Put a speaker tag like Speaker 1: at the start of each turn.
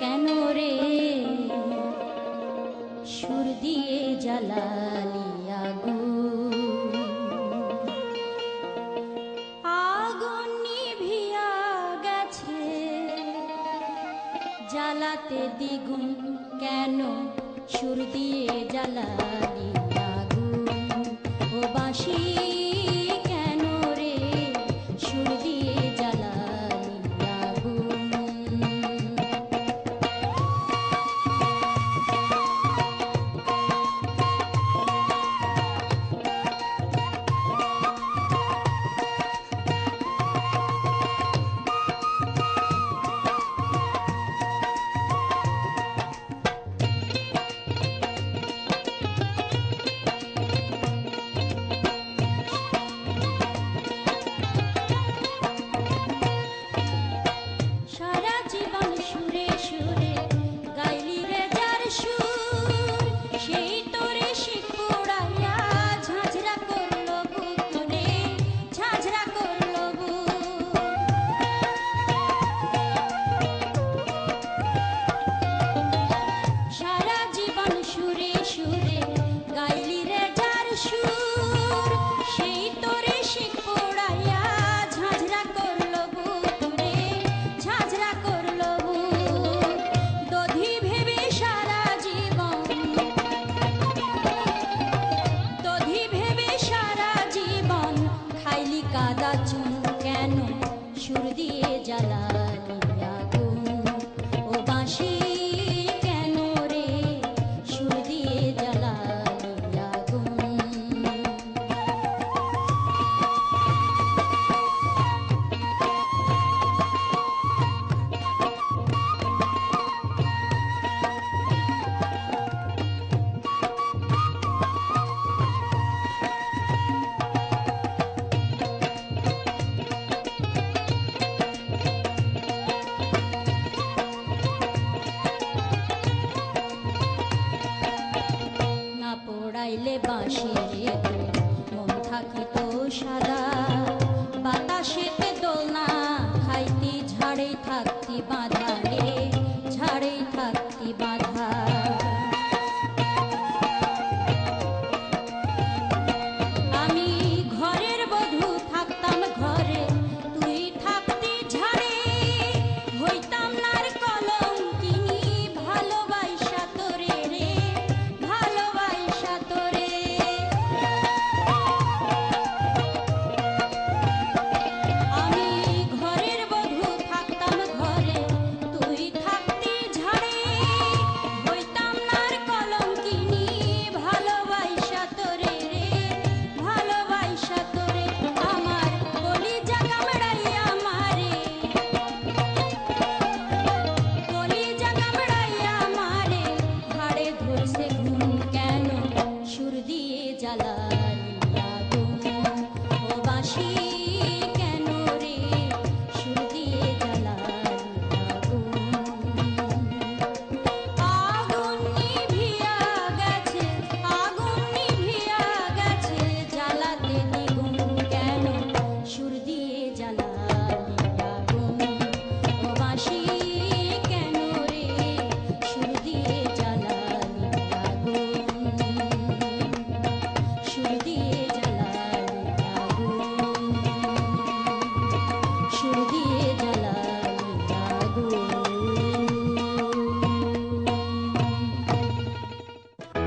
Speaker 1: কেন রে সুর দিয়ে জ্বালালি আগু আগুন নিভিয়া জ্বালাতে দ্বিগুণ কেন সুর দিয়ে ও জ্বালা বাসিরে মন থাকিত সাদা।